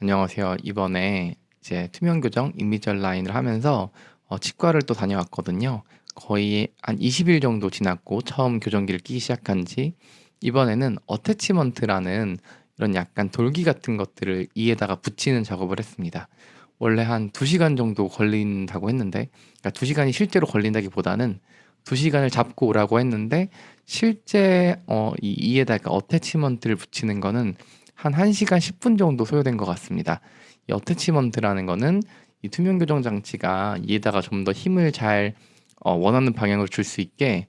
안녕하세요. 이번에 이제 투명 교정 인비주얼 라인을 하면서 어 치과를 또 다녀왔거든요. 거의 한 20일 정도 지났고 처음 교정기를 끼기 시작한 지 이번에는 어태치먼트라는 이런 약간 돌기 같은 것들을 이에다가 붙이는 작업을 했습니다. 원래 한 2시간 정도 걸린다고 했는데 그러니까 2시간이 실제로 걸린다기보다는 2시간을 잡고 오라고 했는데 실제 어 이 이에다가 어태치먼트를 붙이는 거는 한 1시간 10분 정도 소요된 것 같습니다. 이 어태치먼트라는 거는 이 투명 교정 장치가 이에다가 좀 더 힘을 잘 어 원하는 방향으로 줄 수 있게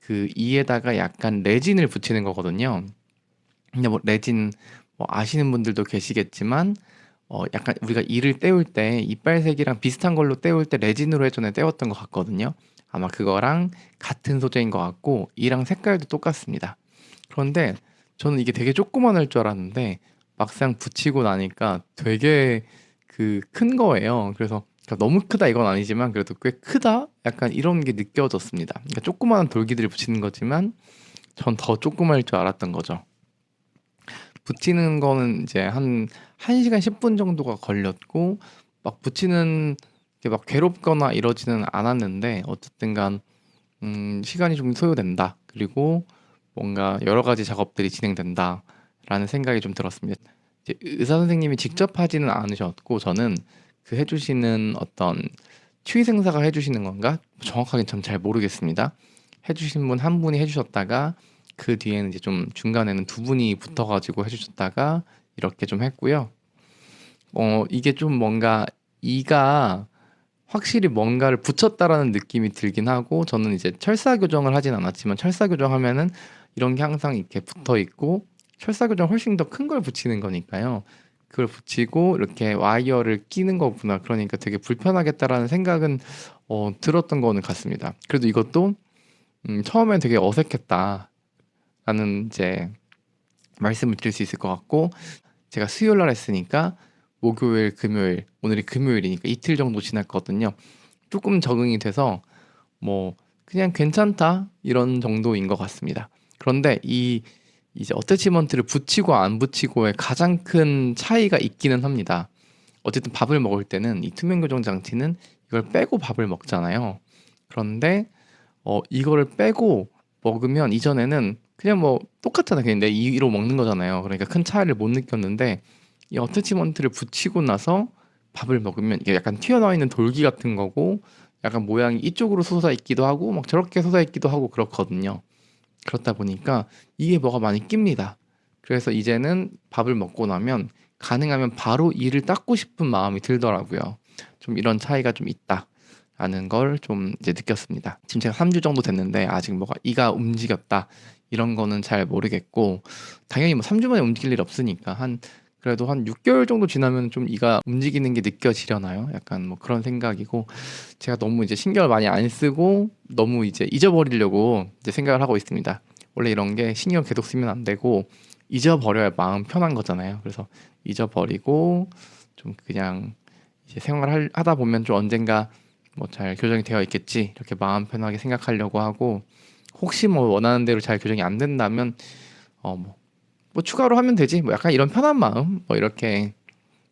그 이에다가 약간 레진을 붙이는 거거든요. 근데 뭐 레진 뭐 아시는 분들도 계시겠지만 어 약간 우리가 이를 떼울 때 이빨색이랑 비슷한 걸로 떼울 때 레진으로 예전에 떼웠던 것 같거든요. 아마 그거랑 같은 소재인 것 같고 이랑 색깔도 똑같습니다. 그런데 저는 이게 되게 조그만 할 줄 알았는데 막상 붙이고 나니까 되게 그 큰 거예요. 그래서 그러니까 너무 크다 이건 아니지만 그래도 꽤 크다? 약간 이런 게 느껴졌습니다. 그러니까 조그마한 돌기들을 붙이는 거지만 전 더 조그마할 줄 알았던 거죠. 붙이는 거는 이제 한 1시간 10분 정도가 걸렸고 막 붙이는 게 막 괴롭거나 이러지는 않았는데 어쨌든 간 음 시간이 좀 소요된다. 그리고 뭔가 여러 가지 작업들이 진행된다라는 생각이 좀 들었습니다. 이제 의사 선생님이 직접 하지는 않으셨고 저는 그 해 주시는 어떤 치의생사가 해 주시는 건가? 정확하게는 전잘 모르겠습니다. 해 주신 분 한 분이 해 주셨다가 그 뒤에는 이제 좀 중간에는 두 분이 붙어 가지고 해 주셨다가 이렇게 좀 했고요. 어 이게 좀 뭔가 이가 확실히 뭔가를 붙였다라는 느낌이 들긴 하고 저는 이제 철사 교정을 하진 않았지만 철사 교정하면은 이런 게 항상 이렇게 붙어 있고 철사 교정 훨씬 더 큰 걸 붙이는 거니까요. 그걸 붙이고 이렇게 와이어를 끼는 거구나. 그러니까 되게 불편하겠다라는 생각은 어 들었던 거는 같습니다. 그래도 이것도 음 처음엔 되게 어색했다라는 이제 말씀을 드릴 수 있을 것 같고 제가 수요일 날 했으니까 목요일, 금요일, 오늘이 금요일이니까 이틀 정도 지났거든요. 조금 적응이 돼서 뭐 그냥 괜찮다 이런 정도인 것 같습니다. 그런데 이 이제 어태치먼트를 붙이고 안 붙이고의 가장 큰 차이가 있기는 합니다. 어쨌든 밥을 먹을 때는 이 투명 교정 장치는 이걸 빼고 밥을 먹잖아요. 그런데 어 이거를 빼고 먹으면 이전에는 그냥 뭐 똑같잖아요. 그냥 내 이로 먹는 거잖아요. 그러니까 큰 차이를 못 느꼈는데 이 어태치먼트를 붙이고 나서 밥을 먹으면 이게 약간 튀어나와 있는 돌기 같은 거고 약간 모양이 이쪽으로 솟아 있기도 하고 막 저렇게 솟아 있기도 하고 그렇거든요. 그렇다 보니까 이게 뭐가 많이 낍니다. 그래서 이제는 밥을 먹고 나면 가능하면 바로 이를 닦고 싶은 마음이 들더라고요. 좀 이런 차이가 좀 있다 라는 걸 좀 이제 느꼈습니다. 지금 제가 3주 정도 됐는데 아직 뭐가 이가 움직였다 이런 거는 잘 모르겠고 당연히 뭐 3주 만에 움직일 일 없으니까 한 그래도 한 6개월 정도 지나면 좀 이가 움직이는 게 느껴지려나요? 약간 뭐 그런 생각이고 제가 너무 이제 신경을 많이 안 쓰고 너무 이제 잊어버리려고 이제 생각을 하고 있습니다. 원래 이런 게 신경 계속 쓰면 안 되고 잊어버려야 마음 편한 거잖아요. 그래서 잊어버리고 좀 그냥 이제 생활을 하다 보면 좀 언젠가 뭐 잘 교정이 되어 있겠지 이렇게 마음 편하게 생각하려고 하고 혹시 뭐 원하는 대로 잘 교정이 안 된다면 어뭐 뭐 추가로 하면 되지 뭐 약간 이런 편한 마음 뭐 이렇게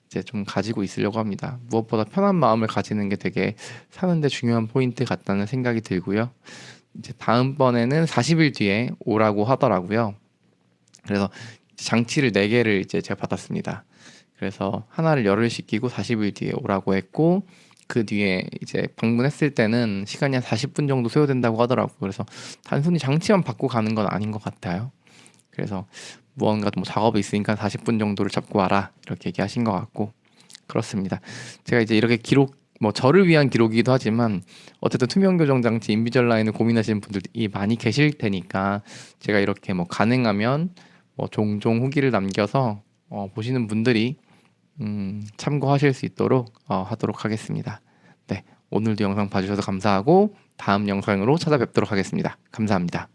이제 좀 가지고 있으려고 합니다. 무엇보다 편한 마음을 가지는 게 되게 사는데 중요한 포인트 같다는 생각이 들고요. 이제 다음번에는 40일 뒤에 오라고 하더라고요. 그래서 장치를 4개를 이제 제가 받았습니다. 그래서 하나를 열을 식히고 40일 뒤에 오라고 했고 그 뒤에 이제 방문했을 때는 시간이 한 40분 정도 소요된다고 하더라고요. 그래서 단순히 장치만 받고 가는 건 아닌 것 같아요. 그래서 무언가 뭐 작업이 있으니까 40분 정도를 잡고 와라 이렇게 얘기하신 것 같고 그렇습니다. 제가 이제 이렇게 기록 뭐 저를 위한 기록이기도 하지만 어쨌든 투명 교정 장치 인비절 라인을 고민하시는 분들이 많이 계실 테니까 제가 이렇게 뭐 가능하면 뭐 종종 후기를 남겨서 어 보시는 분들이 음 참고하실 수 있도록 어 하도록 하겠습니다. 네, 오늘도 영상 봐주셔서 감사하고 다음 영상으로 찾아뵙도록 하겠습니다. 감사합니다.